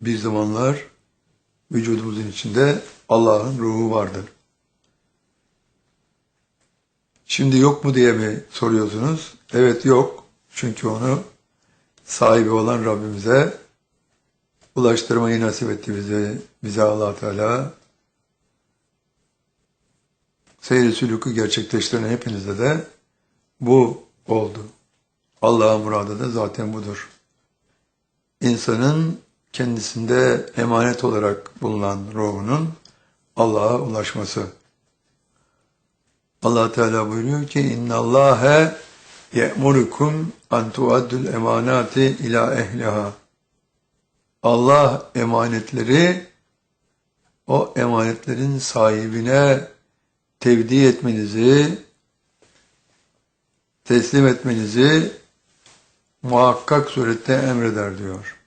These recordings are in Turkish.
bir zamanlar vücudumuzun içinde Allah'ın ruhu vardı. Şimdi yok mu diye mi soruyorsunuz? Evet yok. Çünkü onu sahibi olan Rabbimize ulaştırmayı nasip etti bize, bize allah Teala. Seyri sülükü gerçekleştiren hepinizde de bu oldu. Allah'ın muradı da zaten budur. İnsanın kendisinde emanet olarak bulunan ruhunun Allah'a ulaşması. Allah Teala buyuruyor ki inna Allahe ye'murukum an tuaddul emanati ila ehliha. Allah emanetleri o emanetlerin sahibine tevdi etmenizi, teslim etmenizi muhakkak surette emreder diyor.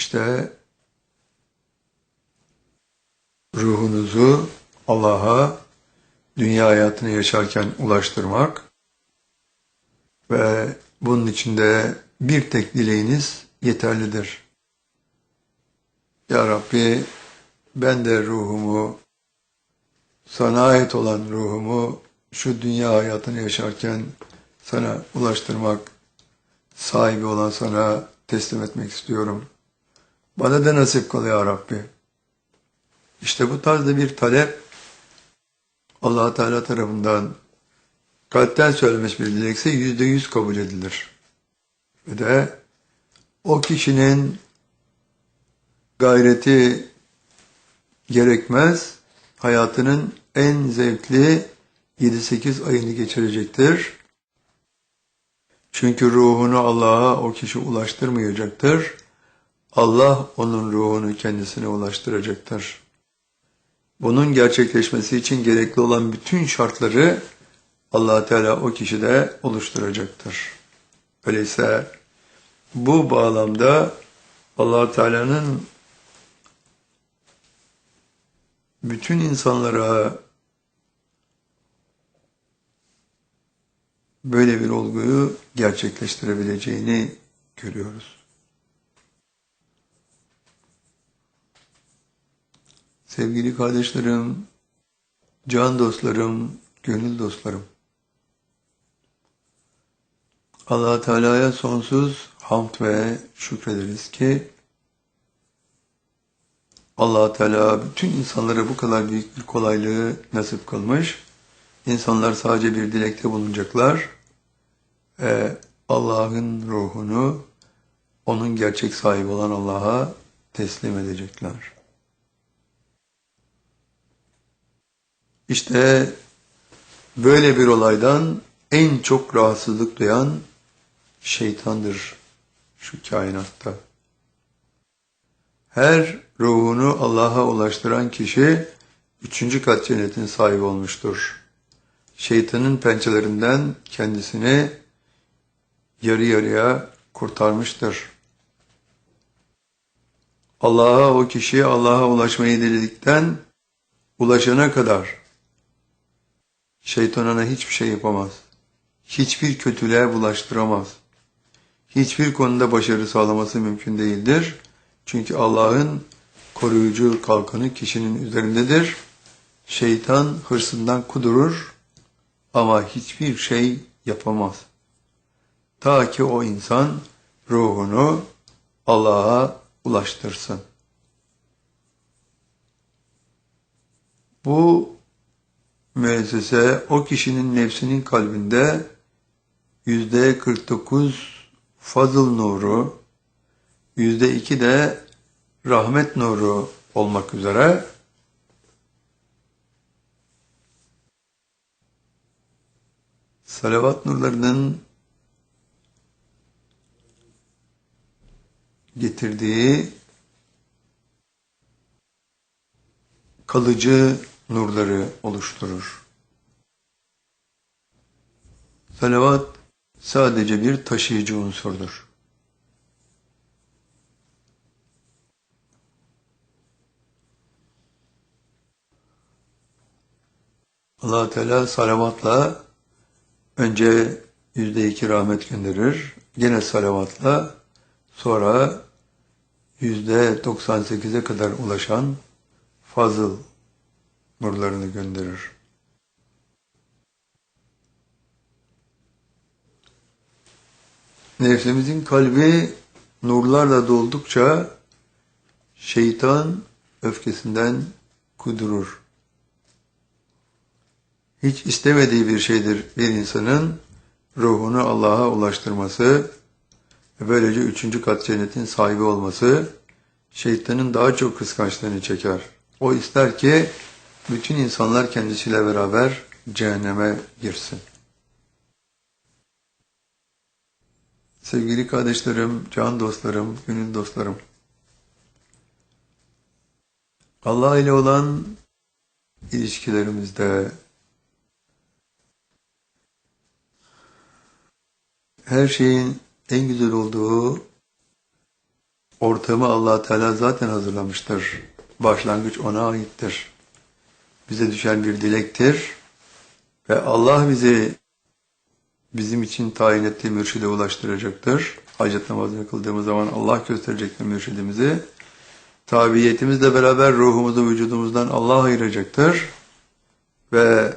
İşte ruhunuzu Allah'a dünya hayatını yaşarken ulaştırmak ve bunun içinde bir tek dileğiniz yeterlidir. Ya Rabbi ben de ruhumu, sana ait olan ruhumu şu dünya hayatını yaşarken sana ulaştırmak, sahibi olan sana teslim etmek istiyorum. Bana da nasip kıl ya Rabbi. İşte bu tarzda bir talep allah Teala tarafından kalpten söylemiş bir dilekse yüzde yüz kabul edilir. Ve de o kişinin gayreti gerekmez, hayatının en zevkli 7-8 ayını geçirecektir. Çünkü ruhunu Allah'a o kişi ulaştırmayacaktır. Allah onun ruhunu kendisine ulaştıracaktır. Bunun gerçekleşmesi için gerekli olan bütün şartları allah Teala o kişide oluşturacaktır. Öyleyse bu bağlamda allah Teala'nın bütün insanlara böyle bir olguyu gerçekleştirebileceğini görüyoruz. Sevgili kardeşlerim, can dostlarım, gönül dostlarım. allah Teala'ya sonsuz hamd ve şükrederiz ki allah Teala bütün insanlara bu kadar büyük bir kolaylığı nasip kılmış. İnsanlar sadece bir dilekte bulunacaklar ve Allah'ın ruhunu onun gerçek sahibi olan Allah'a teslim edecekler. İşte böyle bir olaydan en çok rahatsızlık duyan şeytandır şu kainatta. Her ruhunu Allah'a ulaştıran kişi üçüncü kat cennetin sahibi olmuştur. Şeytanın pençelerinden kendisini yarı yarıya kurtarmıştır. Allah'a o kişi Allah'a ulaşmayı diledikten ulaşana kadar Şeytan ona hiçbir şey yapamaz. Hiçbir kötülüğe bulaştıramaz. Hiçbir konuda başarı sağlaması mümkün değildir. Çünkü Allah'ın koruyucu kalkanı kişinin üzerindedir. Şeytan hırsından kudurur ama hiçbir şey yapamaz. Ta ki o insan ruhunu Allah'a ulaştırsın. Bu müessese o kişinin nefsinin kalbinde yüzde 49 fazıl nuru, yüzde iki de rahmet nuru olmak üzere salavat nurlarının getirdiği kalıcı nurları oluşturur. Salavat sadece bir taşıyıcı unsurdur. allah Teala salavatla önce yüzde iki rahmet gönderir. Gene salavatla sonra yüzde 98'e kadar ulaşan fazıl nurlarını gönderir. Nefsimizin kalbi nurlarla doldukça şeytan öfkesinden kudurur. Hiç istemediği bir şeydir bir insanın ruhunu Allah'a ulaştırması böylece üçüncü kat cennetin sahibi olması şeytanın daha çok kıskançlığını çeker. O ister ki bütün insanlar kendisiyle beraber cehenneme girsin. Sevgili kardeşlerim, can dostlarım, gönül dostlarım. Allah ile olan ilişkilerimizde her şeyin en güzel olduğu ortamı allah Teala zaten hazırlamıştır. Başlangıç ona aittir. Bize düşen bir dilektir ve Allah bizi bizim için tayin ettiği mürşide ulaştıracaktır. Hacet namazını kıldığımız zaman Allah gösterecektir mürşidimizi. Tabiyetimizle beraber ruhumuzu vücudumuzdan Allah ayıracaktır. Ve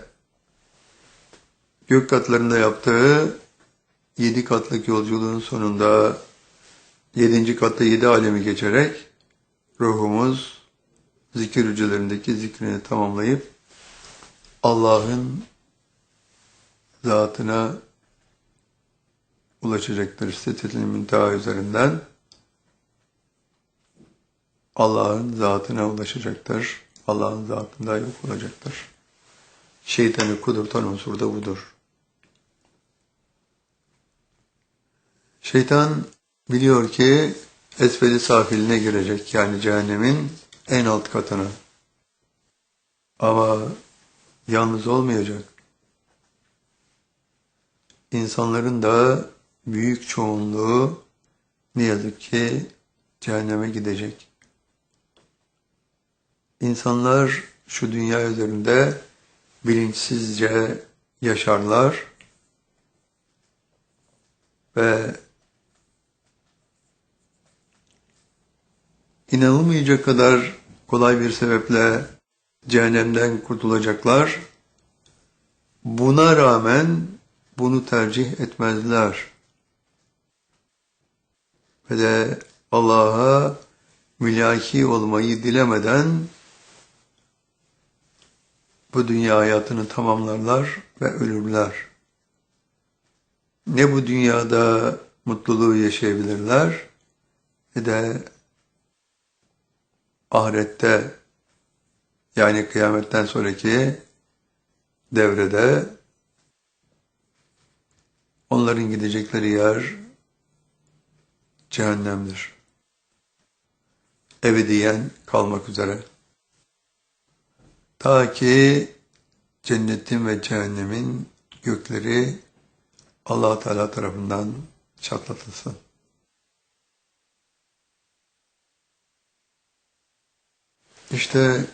gök katlarında yaptığı yedi katlık yolculuğun sonunda yedinci katta yedi alemi geçerek ruhumuz zikir hücrelerindeki zikrini tamamlayıp Allah'ın zatına ulaşacaktır. Sitetül münteha üzerinden Allah'ın zatına ulaşacaktır. Allah'ın zatında yok olacaktır. Şeytanı kudurtan unsur da budur. Şeytan biliyor ki esfeli safiline girecek yani cehennemin en alt katına. Ama yalnız olmayacak. İnsanların da büyük çoğunluğu ne yazık ki cehenneme gidecek. İnsanlar şu dünya üzerinde bilinçsizce yaşarlar ve inanılmayacak kadar kolay bir sebeple cehennemden kurtulacaklar. Buna rağmen bunu tercih etmezler. Ve de Allah'a mülaki olmayı dilemeden bu dünya hayatını tamamlarlar ve ölürler. Ne bu dünyada mutluluğu yaşayabilirler ne de ahirette yani kıyametten sonraki devrede onların gidecekleri yer cehennemdir. Ebediyen kalmak üzere. Ta ki cennetin ve cehennemin gökleri allah Teala tarafından çatlatılsın. İşte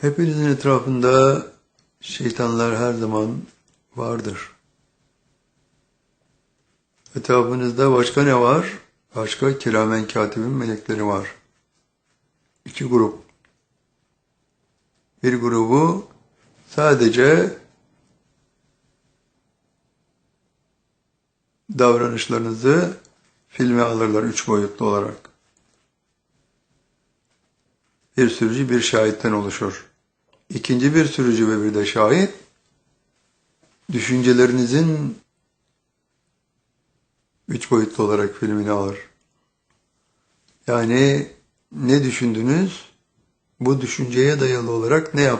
hepinizin etrafında şeytanlar her zaman vardır. Etrafınızda başka ne var? Başka kiramen katibin melekleri var. İki grup. Bir grubu sadece davranışlarınızı filme alırlar üç boyutlu olarak. Bir sürücü bir şahitten oluşur. İkinci bir sürücü ve bir de şahit düşüncelerinizin üç boyutlu olarak filmini alır. Yani ne düşündünüz? Bu düşünceye dayalı olarak ne yaptınız?